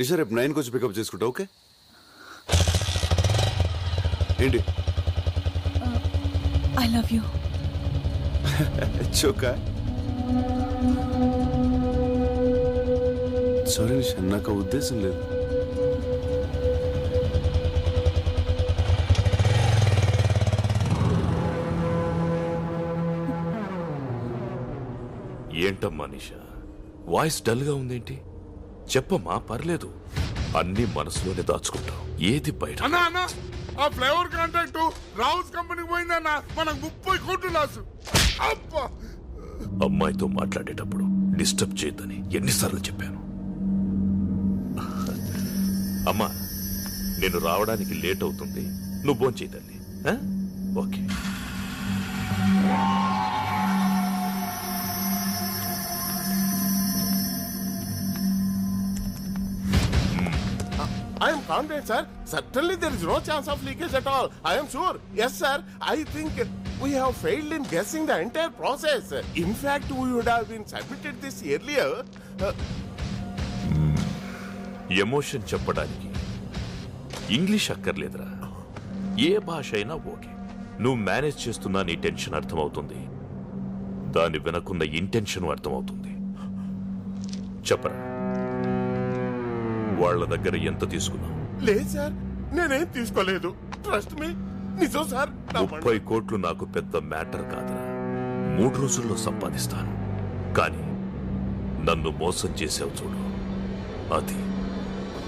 నిషా రేపు నైన్కి వచ్చి పికప్ చేసుకుంటా ఓకే? ఏంటి? ఐ లవ్ యూ చోకా సారీ నిషా నాకు ఉద్దేశం లేదు. ఏంటమ్మా నిషా? వాయిస్ డల్గా ఉందేంటి? చెప్పమ్మా పర్లేదు. అన్ని మనసులోనే దాచుకుంటావు. ఏది బయట? అన్నా అన్నా ఆ ఫ్లేవర్ కాంట్రాక్ట్ రావుస్ కంపెనీకి పోయిందన్నా మనకు ముప్పై కోట్లు లాసు. అబ్బా! అమ్మాయితో మాట్లాడేటప్పుడు డిస్టర్బ్ చేయొద్దని ఎన్నిసార్లు చెప్పాను. అమ్మా నేను రావడానికి లేట్ అవుతుంది. నువ్వు తల్లి. ఆ? Okay. I am confident, sir. Certainly there is no chance of leakage at all. I am sure. Yes, sir. I think we have failed in guessing the entire process. In fact, we would have been submitted this earlier. Uh, emotion చెప్పడానికి English అక్కర్లేదురా ఏ భాష అయినా okay నువ్వు manage చేస్తున్నా నీ tension అర్థమవుతుంది దాన్ని వినకున్న ఇంటెన్షన్ అర్థమవుతుంది చెప్పరా వాళ్ళ దగ్గర ఎంత తీసుకున్నావు లేదు సార్ నేనేం తీసుకోలేదు. ట్రస్ట్ మీ నిజం సార్ నా మాట- ముప్పై కోట్లు నాకు పెద్ద మ్యాటర్ కాదురా. మూడు రోజుల్లో సంపాదిస్తాను. కానీ నన్ను మోసం చేసావు చూడు. అది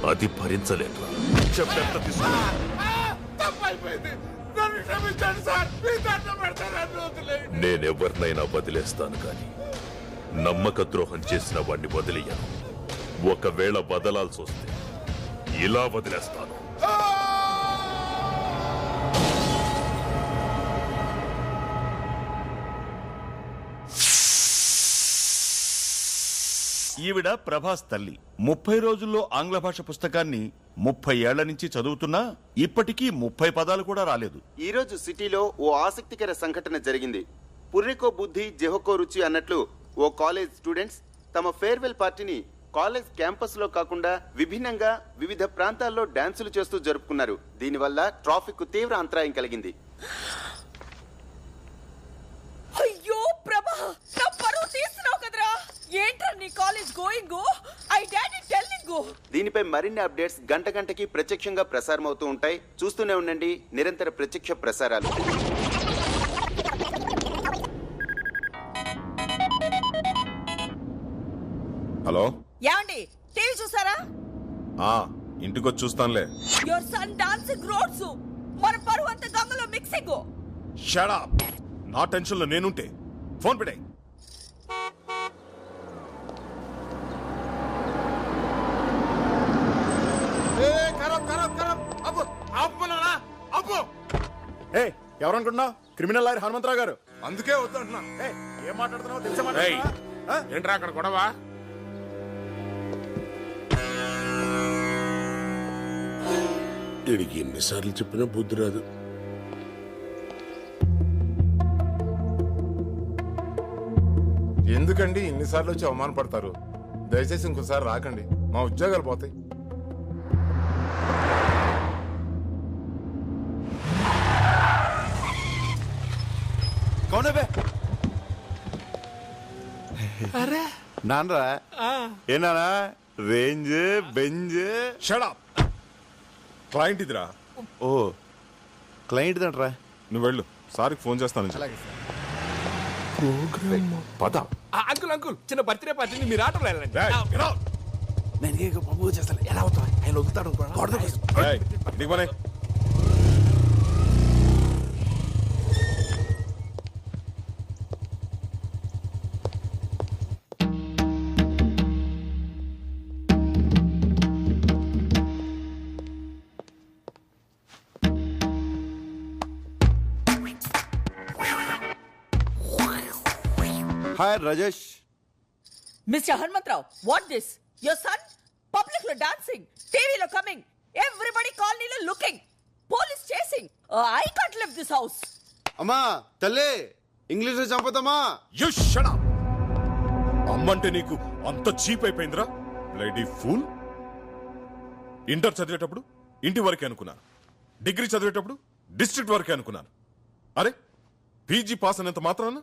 అది భరించలేదురా. చెప్పెంత తీసుకున్నావు ఆ, తప్పైపోయింది. నన్ను క్షమించండి సార్. మీ దండం పెడతాను నన్ను వదిలేయండి. నేనెవరినైనా వదిలేస్తాను కానీ నమ్మక ద్రోహం చేసిన వాణ్ణి వదిలేయను. ఒకవేళ వదలాల్సి వస్తే ఇలా వదిలేస్తాను. ఈవిడ ప్రభాస్ తల్లి. ముప్పై రోజుల్లో ఆంగ్ల భాష పుస్తకాన్ని ముప్పై ఏళ్ళ నుంచి చదువుతున్నా ఇప్పటికీ ముప్పై పదాలు కూడా రాలేదు. ఈ రోజు సిటీలో ఓ ఆసక్తికర సంఘటన జరిగింది. పుర్రికో బుద్ధి జెహోకో రుచి అన్నట్లు ఓ కాలేజ్ స్టూడెంట్స్ తమ ఫేర్వెల్ పార్టీని కాలేజ్ క్యాంపస్లో కాకుండా విభిన్నంగా వివిధ ప్రాంతాల్లో డాన్సులు చేస్తూ జరుపుకున్నారు. దీనివల్ల ట్రాఫిక్కు తీవ్ర అంతరాయం కలిగింది. అయ్యో ప్రభా నా పరువు తీస్తున్నావు కదరా. ఏంట్రా నీ college going? I daddy telling. దీనిపై మరిన్ని అప్డేట్స్ గంట గంటకి ప్రత్యక్షంగా ప్రసారం అవుతూ ఉంటాయి. చూస్తూనే ఉండండి నిరంతర ప్రత్యక్ష ప్రసారాలు. హలో? ఏమండి? టీవీ చూసారా? ఆ ఇంటికొచ్చి చూస్తానులే. యువర్ సన్ డాన్సింగ్ రోడ్స్ మన పరువు అంత గంగలో మిక్సింగ్ షడా నా టెన్షన్లో నేనుంటే. ఫోన్ పెట్టే ఏ ఎవరనుకుంటున్నావు? Criminal lawyer Hanumantharao garu. అందుకే వద్దంటున్నా. ఏ ఏం మాట్లాడుతున్నావు తెలిసే? ఏంట్రా అక్కడ గొడవ? వీడికి ఎన్నిసార్లు చెప్పినా బుద్ధి రాదు ఎందుకండి ఇన్నిసార్లు వచ్చి అవమానపడతారు దయచేసి ఇంకోసారి రాకండి మా ఉద్యోగాలు పోతాయి కౌనవే నాన్నరా ఏనానా రేంజ్ బెంజ్ షడా క్లయింట్ ఇదిరా. ఓ క్లయింట్ దంట్రా నువ్వు వెళ్ళు. సార్కి ఫోన్ చేస్తాను పద. అంకుల్ అంకుల్ చిన్న బర్త్డే పార్టీని మీరు ఆటోలో వెళ్ళండి. నేను ఇక ప్రపోజ్ చేస్తాను ఎలా అవుతా ఆయన వదులుతాడు hi Rajesh. Mister Hanumantharao what this? Your son? పబ్లిక్లో డాన్సింగ్ టీవీలో కమింగ్ ఎవ్రీబడి కాలనీలో looking police chasing. I can't leave this house. అమ్మా తల్లి ఇంగ్లీష్లో చంపుతామా You shut up. అమ్మంటే నీకు అంత చీప్ అయిపోయిందిరా? లైడీ ఫూల్. ఇంటర్ చదివేటప్పుడు ఇంటి వరకే అనుకున్నాను. డిగ్రీ చదివేటప్పుడు డిస్ట్రిక్ట్ వరకే అనుకున్నాను. అరే పీజీ పాస్ అనేంత మాత్రాన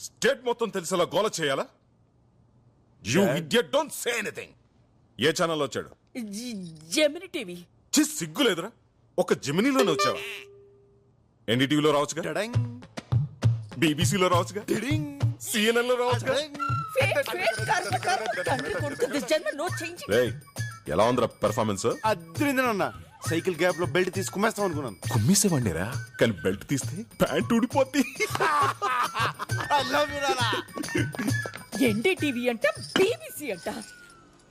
స్టేట్ మొత్తం తెలిసేలా గోల చేయాలా you idiot don't say anything ఏ ఛానల్లో వచ్చాడు జెమిని టీవీ చి సిగ్గు లేదురా ఒక జమినీలోనే వచ్చావా ఎన్డీటీవీలో రావచ్చుగా బీబీసీలో రావచ్చుగా సిఎన్ఎన్లో రావచ్చుగా ఎలా ఉందిరా పెర్ఫార్మెన్స్ అద్రిందనన్న సైకిల్ గ్యాప్లో బెల్ట్ తీసి కుమ్మేస్తాం అనుకున్నాను. కుమ్మేసేవాడిరా కానీ బెల్ట్ తీస్తే ప్యాంట్ ఊడిపోద్ది. ఎన్డీటీవీ అంట బీబీసీ అంట.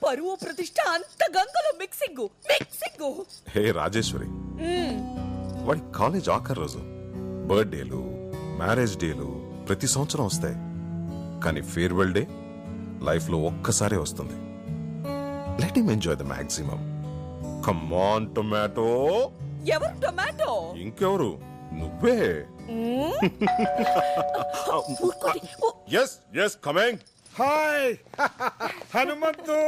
పరువు ప్రతిష్ట అంత గంగలో మిక్సింగ్ మిక్సింగ్. హే రాజేశ్వరి. వాడి కాలేజ్ ఆఖరి రోజు. బర్త్డేలు మ్యారేజ్ డేలు ప్రతి సంవత్సరం వస్తాయి. కానీ ఫేర్వెల్ డే లైఫ్లో ఒక్కసారే వస్తుంది. Let him enjoy the maximum come on tomato ఎవరు టొమాటో? ఇంకెవరు? నువ్వే. Yes yes coming hi Hanumanthu.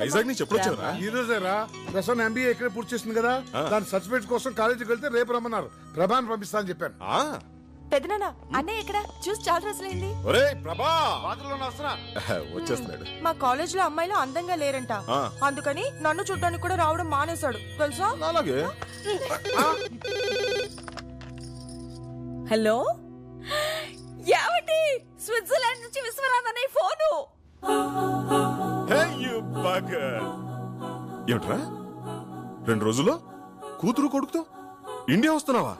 Vizag నుంచి ఎప్పుడు వచ్చారా ఈ రోజేరా ప్రసన్న ఎంబీఏ ఇక్కడే పూర్తి చేసింది కదా. దాని సర్టిఫికేట్ కోసం కాలేజీకి వెళ్తే రేపు రమ్మన్నారు. ప్రభాన్ పంపిస్తా అని చెప్పాను. పెదనాన్న అన్నయ్య ఎక్కడ? చూసి చాలా రోజులైంది. ఒరే ప్రభా! బాత్రూంలో వస్తున్నా. వచ్చేస్తున్నాడు. మా కాలేజ్లో అమ్మాయిలు అందంగా లేరంట. అందుకని నన్ను చూడడానికి కూడా రావడం మానేశాడు. తెలుసా? అలాగే. హలో? ఏమండి? స్విట్జర్లాండ్ నుంచి విశ్వనాథ్ అనే ఫోను. ఏమిట్రా? రెండు రోజుల్లో? కూతురు కొడుకుతో? ఇండియా వస్తున్నావా?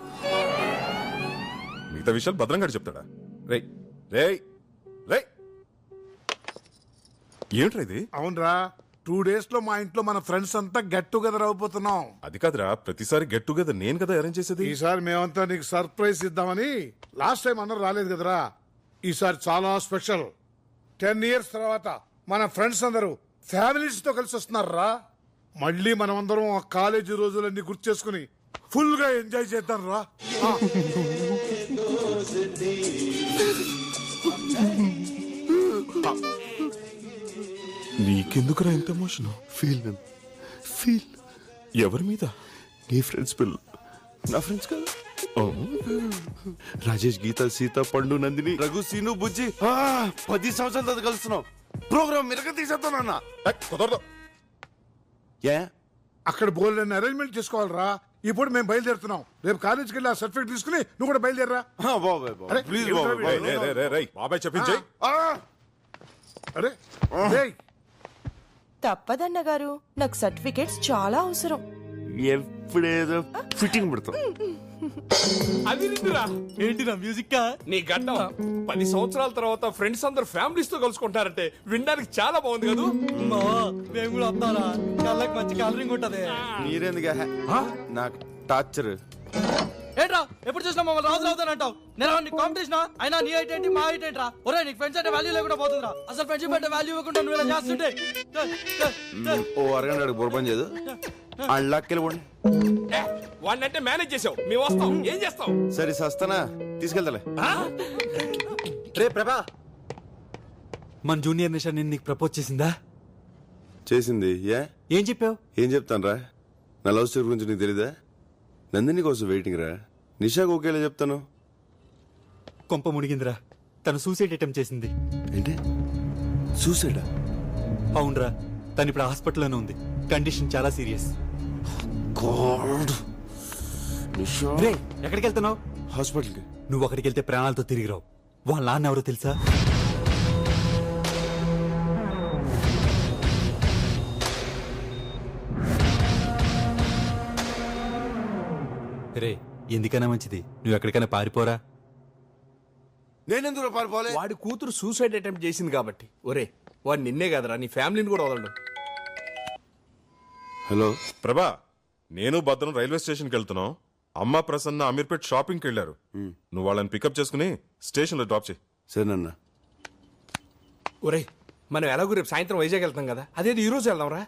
మిగతా విషయాలు భద్రంగా చెప్తాడా? రేయ్ రేయ్ రేయ్. ఏమిట్రా ఇది? అవునరా టూ డేస్లో మా ఇంట్లో మన ఫ్రెండ్స్ అంతా గెట్ టుగెదర్ అయిపోతున్నాం అది కాదురా ప్రతిసారి గెట్ టుగెదర్ నేను కదా అరేంజ్ చేసేది? ఈసారి మేమంతా నీకు సర్ప్రైజ్ ఇద్దామని లాస్ట్ టైం అందరూ రాలేదు కదరా. ఈసారి చాలా స్పెషల్. టెన్ ఇయర్స్ తర్వాత మన ఫ్రెండ్స్ అందరూ ఫ్యామిలీస్తో కలిసి వస్తున్నారా? మళ్ళీ మనం అందరం ఆ కాలేజీ రోజులన్నీ గుర్తు చేసుకుని ఫుల్గా ఎంజాయ్ చేద్దాం రా నీకెందుకురా ఎంత ఎమోషన్ ఫీల్ ఫీల్ ఎవరి మీద? నీ ఫ్రెండ్స్ పిల్ల. నా ఫ్రెండ్స్ కదా రాజేష్ గీత సీత పండు నందిని రఘు సీను బుజ్జి. ఆ, పది సంవత్సరాల తర్వాత కలుస్తున్నాం. ప్రోగ్రామ్ మిరక తీసేస్తానన్నా ఏ, కుదరదు. ఏ? అక్కడ బోల్డ్ అరేంజ్మెంట్ చేసుకోవాలరా. ఇప్పుడు మేము బయలుదేరుతున్నాం. రేపు కాలేజీకి వెళ్ళి ఆ సర్టిఫికేట్ తీసుకుని నువ్వు కూడా బయలుదేరరా. ఆ, బాబాయ్ అరే, ప్లీజ్ బాబాయ్ బాబాయ్. చెప్పించాయి అరే తప్పదన్న గారు నాకు సర్టిఫికేట్స్ చాలా అవసరం. ఎప్పుడేదో ఫిట్టింగ్ పెడతాం. నిండురా ఏంటిరా మ్యూజిక్ నీ గడ్డం పది సంవత్సరాల తర్వాత ఫ్రెండ్స్ అందరు ఫ్యామిలీస్తో కలుసుకుంటారంటే వినడానికి చాలా బాగుంది కదా? మేము కూడా వస్తారా. కళ్ళకి మంచి కలరింగ్ ఉంటది. మీరెందుకు? నాకు టార్చర్. ఏంట్రా? ఎప్పుడు చూసినా మమ్మల్ని రాజు అవుతానంటావు నేను? నీ కాంపిటీషన్ అయినా నీ హైట్ ఏంటి? మా హైట్ ఏంట్రా? ఒరే నీకు ఫ్రెండ్స్ అంటే వాల్యూ లేకుండా పోతుందిరా. అసలు ఫ్రెండ్షిప్ అంటే వాల్యూ ఇవ్వకుండా నువ్వు ఇలా చేస్తుంటే. ఓ అరగంట బుర్రపని చేయదు అళ్ళకెళ్ళిపోండి వాడినంటే మేనేజ్ చేసావు. మేము వస్తాం. ఏం చేస్తాం సరే సస్తానా? తీసుకెళ్తాలే. రే ప్రభా. మన జూనియర్ నిషా నేను నీకు ప్రపోజ్ చేసిందా? చేసింది. ఏ? ఏం చెప్పావు? ఏం చెప్తాను రా నా లవ్ స్టోరీ గురించి నీకు తెలీదా? నందిని కోసం వెయిటింగ్ రా. నిషాకు ఒకేలా చెప్తాను? కొంప మునిగిందిరా. తను సూసైడ్ అటెంప్ట్ చేసింది. ఏంటి? సూసైడా? అవునరా. తను ఇప్పుడు హాస్పిటల్లోనే ఉంది. కండిషన్ చాలా సీరియస్. గాడ్! నిషా! రే ఎక్కడికి వెళ్తున్నావు హాస్పిటల్కి. నువ్వు అక్కడికి వెళ్తే ప్రాణాలతో తిరిగి రావు వాళ్ళ నాన్న ఎవరో తెలుసా? రే ఎందుకైనా మంచిది? నువ్వు ఎక్కడికైనా పారిపోరా. నేనెందుకు పారిపోలే వాడి కూతురు సూసైడ్ అటెంప్ట్ చేసింది కాబట్టి. ఒరే వాడు నిన్నే కదరా నీ ఫ్యామిలీని కూడా వదలడు హలో. ప్రభా నేను భద్రం రైల్వే స్టేషన్కి వెళ్తున్నాం. అమ్మ ప్రసన్న అమీర్పేట్ షాపింగ్కి వెళ్ళారు. నువ్వు వాళ్ళని పికప్ చేసుకుని స్టేషన్లో డ్రాప్ చేయి. సరేనన్నా ఒరే మనం ఎలాగో రేపు సాయంత్రం వైజాగ్ వెళ్తాం కదా? అదేది ఈ రోజు వెళ్దాం రా